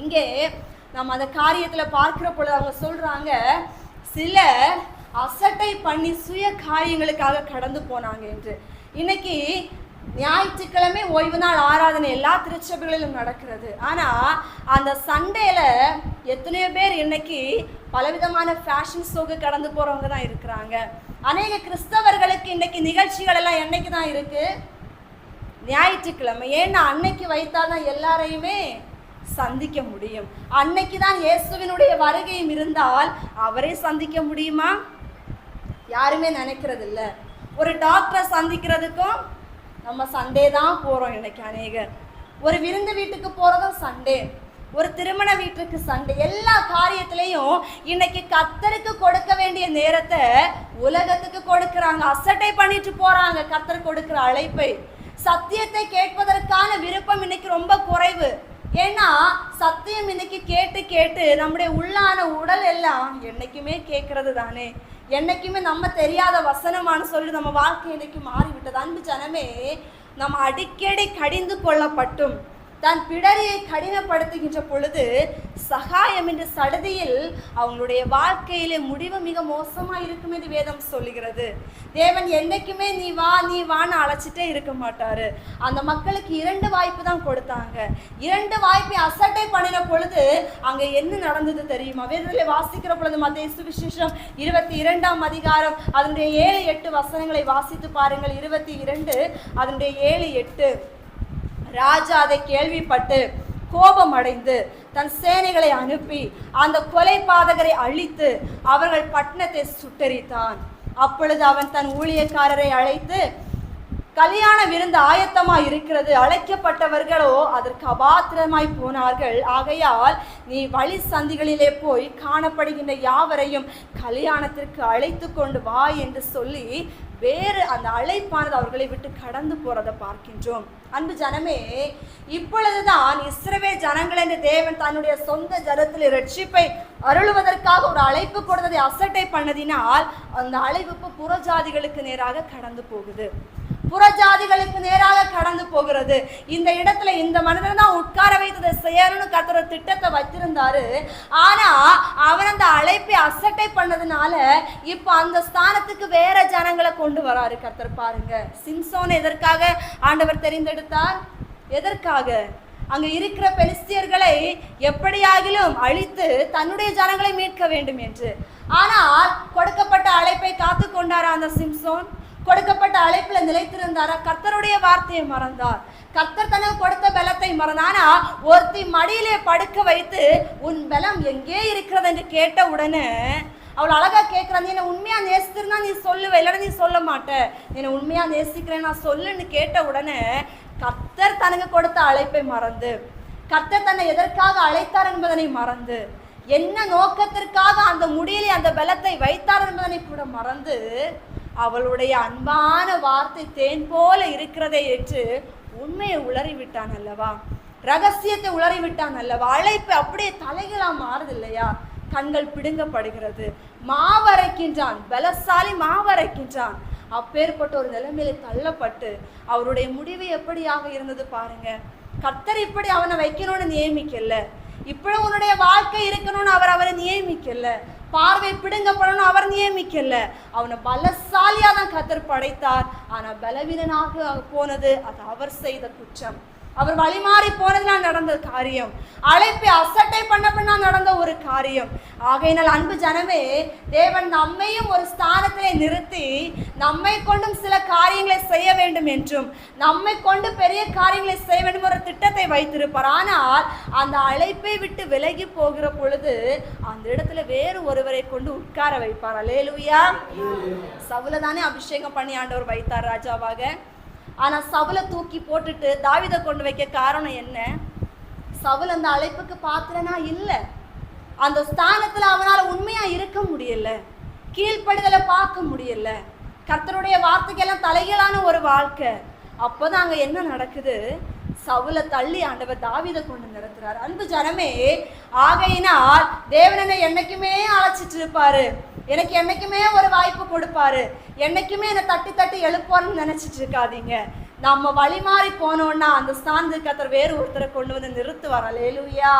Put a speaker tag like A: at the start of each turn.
A: இங்கே நம்ம அந்த காரியத்தில் பார்க்கிற பொழுது அவங்க சொல்றாங்க சில அசட்டை பண்ணி சுய காரியங்களுக்காக கடந்து போனாங்க என்று. இன்னைக்கு ஞாயிற்றுக்கிழமை ஓய்வு நாள் ஆராதனை எல்லா திருச்சபைகளிலும் நடக்கிறது. ஆனால் அந்த சண்டேல எத்தனையோ பேர் இன்னைக்கு பலவிதமான ஃபேஷன் ஷோக்கு கடந்து போகிறவங்க தான் இருக்கிறாங்க. அநேக கிறிஸ்தவர்களுக்கு இன்னைக்கு நிகழ்ச்சிகள் எல்லாம் என்னைக்கு தான் இருக்கு? ஞாயிற்றுக்கிழமை. ஏன்னா அன்னைக்கு வைத்தாதான் எல்லாரையுமே சந்திக்க முடியும். அன்னைக்கு தான் இயேசுவினுடைய வருகையும் இருந்தால் அவரே சந்திக்க முடியுமா? யாருமே நினைக்கிறது இல்லை ஒரு டாக்டரை சந்திக்கிறதுக்கும் நம்ம சண்டே தான் போகிறோம் இன்னைக்கு அநேகர். ஒரு விருந்து வீட்டுக்கு போகிறதும் சண்டே ஒரு திருமண வீட்டுக்கு சண்டே எல்லா காரியத்திலையும் இன்னைக்கு கத்தருக்கு கொடுக்க வேண்டிய நேரத்தை உலகத்துக்கு கொடுக்குறாங்க. அசட்டை பண்ணிட்டு போறாங்க கத்தர் கொடுக்குற அழைப்பை. சத்தியத்தை கேட்பதற்கான விருப்பம் இன்னைக்கு ரொம்ப குறைவு. ஏன்னா சத்தியம் இன்னைக்கு கேட்டு கேட்டு நம்முடைய உள்ளான உடல் எல்லாம் என்னைக்குமே கேட்கறது தானே என்னைக்குமே நம்ம தெரியாத வசனமானு சொல்லி நம்ம வாழ்க்கை இன்னைக்கு மாறிவிட்டது. அன்பு ஜனமே நம்ம அடிக்கடி கடிந்து கொள்ளப்பட்டும். தன் பிடரியை கடினப்படுத்துகின்ற பொழுது சகாயம் என்ற சடதியில் அவங்களுடைய வாழ்க்கையிலே முடிவு மிக மோசமா இருக்கும் என்று வேதம் சொல்லுகிறது. தேவன் என்னைக்குமே நீ வா நீ வான்னு அழைச்சிட்டே இருக்க மாட்டாரு. அந்த மக்களுக்கு இரண்டு வாய்ப்பு தான் கொடுத்தாங்க. இரண்டு வாய்ப்பை அசட்டை பண்ணின பொழுது அங்க என்ன நடந்தது தெரியுமா? வேதத்தில் வாசிக்கிற பொழுது மத்திய சுவிசேஷம் இருபத்தி இரண்டாம் அதிகாரம் அதனுடைய ஏழு எட்டு வசனங்களை வாசித்து பாருங்கள். இருபத்தி இரண்டு அதனுடைய ஏழு எட்டு. ராஜா அதை கேள்விப்பட்டு கோபம் அடைந்து தன் சேனைகளை அனுப்பி அந்த கொலை பாதகரை அழித்து அவர்கள் பட்டணத்தை சுட்டரித்தான். அப்பொழுது அவன் தன் ஊழியக்காரரை அழைத்து கல்யாண விருந்து ஆயத்தமா இருக்கிறது. அழைக்கப்பட்டவர்களோ அதற்கு அபாத்திரமாய் போனார்கள். ஆகையால் நீ வழி சந்திகளிலே போய் காணப்படுகின்ற யாவரையும் கல்யாணத்திற்கு அழைத்து கொண்டு வா என்று சொல்லி வேறு அந்த அழைப்பானது அவர்களை விட்டு கடந்து போறதை பார்க்கின்றோம். அன்பு ஜனமே இப்பொழுதுதான் இஸ்ரவே ஜனங்கள் என்ற தேவன் தன்னுடைய சொந்த ஜனத்தில் ரட்சிப்பை அருளுவதற்காக ஒரு அழைப்பு கொடுத்ததை அசட்டை பண்ணதினால் அந்த அழைப்பு புறஜாதிகளுக்கு நேராக கடந்து போகுது. புறஜாதிகளுக்கு நேராக கடந்து போகிறது. இந்த இடத்துல இந்த மனிதன் தான் உட்கார வைத்ததை செய்யணும்னு கத்துற திட்டத்தை வச்சிருந்தாரு. ஆனா அவன் அந்த அழைப்பை அசட்டை பண்ணதுனால இப்போ அந்த ஸ்தானத்துக்கு வேற ஜனங்களை கொண்டு வராரு கத்தர் பாருங்க. சிம்சோன் எதற்காக ஆண்டவர் தெரிந்தெடுத்தார்? எதற்காக? அங்க இருக்கிற பெலிஸ்தியர்களை எப்படியாகிலும் அழித்து தன்னுடைய ஜனங்களை மீட்க வேண்டும் என்று. ஆனால் கொடுக்கப்பட்ட அழைப்பை காத்து கொண்டாரா அந்த சிம்சோன்? கொடுக்கப்பட்ட அழைப்புல நிலைத்திருந்தாரா? கர்த்தருடைய வார்த்தையை மறந்தார். கர்த்தர் தனக்கு கொடுத்த பலத்தை மறந்தானா ஒருத்தி மடியிலே படுக்க வைத்து உன் பலம் எங்கே இருக்கிறது? என்று கேட்ட உடனே அவள் அழகா கேட்கிறா நீ உண்மையா நேசித்திருந்தா நீ சொல்லுவ இல்லைன்னா நீ சொல்ல மாட்ட. என்னை உண்மையா நேசிக்கிறேன் நான் சொல்லுன்னு கேட்ட உடனே கர்த்தர் தனக்கு கொடுத்த அழைப்பை மறந்து கர்த்தர் தன்னை எதற்காக அழைத்தார் என்பதனை மறந்து என்ன நோக்கத்திற்காக அந்த முடியிலே அந்த பலத்தை வைத்தார் என்பதனை கூட மறந்து அவளுடைய அன்பான வார்த்தை தேன் போல இருக்கிறதை ஏற்று உண்மையை உளறிவிட்டான் அல்லவா? ரகசியத்தை உளறிவிட்டான் அல்லவா? அழைப்பு அப்படியே தலைகளாக மாறுது இல்லையா? கண்கள் பிடுங்கப்படுகிறது. மாவரைக்கின்றான். பலசாலி மாவரைக்கின்றான். அப்பேற்பட்ட ஒரு நிலைமையில தள்ளப்பட்டு அவருடைய முடிவு எப்படியாக இருந்தது பாருங்க. கத்தர் இப்படி அவனை வைக்கணும்னு நியமிக்கல. இப்படி உன்னுடைய வாழ்க்கை இருக்கணும்னு அவர் அவரை நியமிக்கல. பார்வை பிடுங்கப்படணும் அவர் நியமிக்கல. அவனை பலசாலியா தான் கத்தர் படைத்தார். ஆனால் பலவீனனாக போனது அது அவர் செய்த குற்றம். அவர் வழிமாறி போனதுனால் நடந்த காரியம். அழைப்பை அசட்டை பண்ண பண்ணா நடந்த ஒரு காரியம். ஆகையினால் அன்பு ஜனமே தேவன் நம்மையும் ஒரு ஸ்தானத்திலே நிறுத்தி நம்மை கொண்டும் சில காரியங்களை செய்ய வேண்டும் என்றும் நம்மை கொண்டு பெரிய காரியங்களை செய்ய வேண்டும் ஒரு திட்டத்தை வைத்திருப்பார். ஆனால் அந்த அழைப்பை விட்டு விலகி போகிற பொழுது அந்த இடத்துல வேறு ஒருவரை கொண்டு உட்கார வைப்பார். அலேலுயா சவுல தானே அபிஷேகம் பண்ணி ஆண்டவர் வைத்தார் ராஜாவாக. ஆனால் சவுலை தூக்கி போட்டுட்டு தாவிதை கொண்டு வைக்க காரணம் என்ன? சவுல் அந்த அழைப்புக்கு பாத்திரனா இல்லை. அந்த ஸ்தானத்தில் அவனால் உண்மையாக இருக்க முடியல. கீழ்ப்படுதலை பார்க்க முடியல. கர்த்தருடைய வார்த்தைக்கெல்லாம் தலைகளான ஒரு வாழ்க்கை. அப்போதான் அங்கே என்ன நடக்குது? சவுல தள்ளி ஆண்டவர் தாவிதை கொண்டு நிறுத்துறாரு அன்பு ஜனமே ஆகையினால் தேவனனை என்னைக்குமே அழைச்சிட்டு இருப்பாரு எனக்கு என்னைக்குமே ஒரு வாய்ப்பு கொடுப்பாரு. என்னைக்குமே என்னை தட்டி தட்டி எழுப்பாருன்னு நினைச்சிட்டு இருக்காதீங்க நம்ம வழி மாறி போனோம்னா அந்த ஸ்தானத்துக்கு அத்தர் வேறு ஒருத்தரை கொண்டு வந்து நிறுத்துவார். அலேலுயா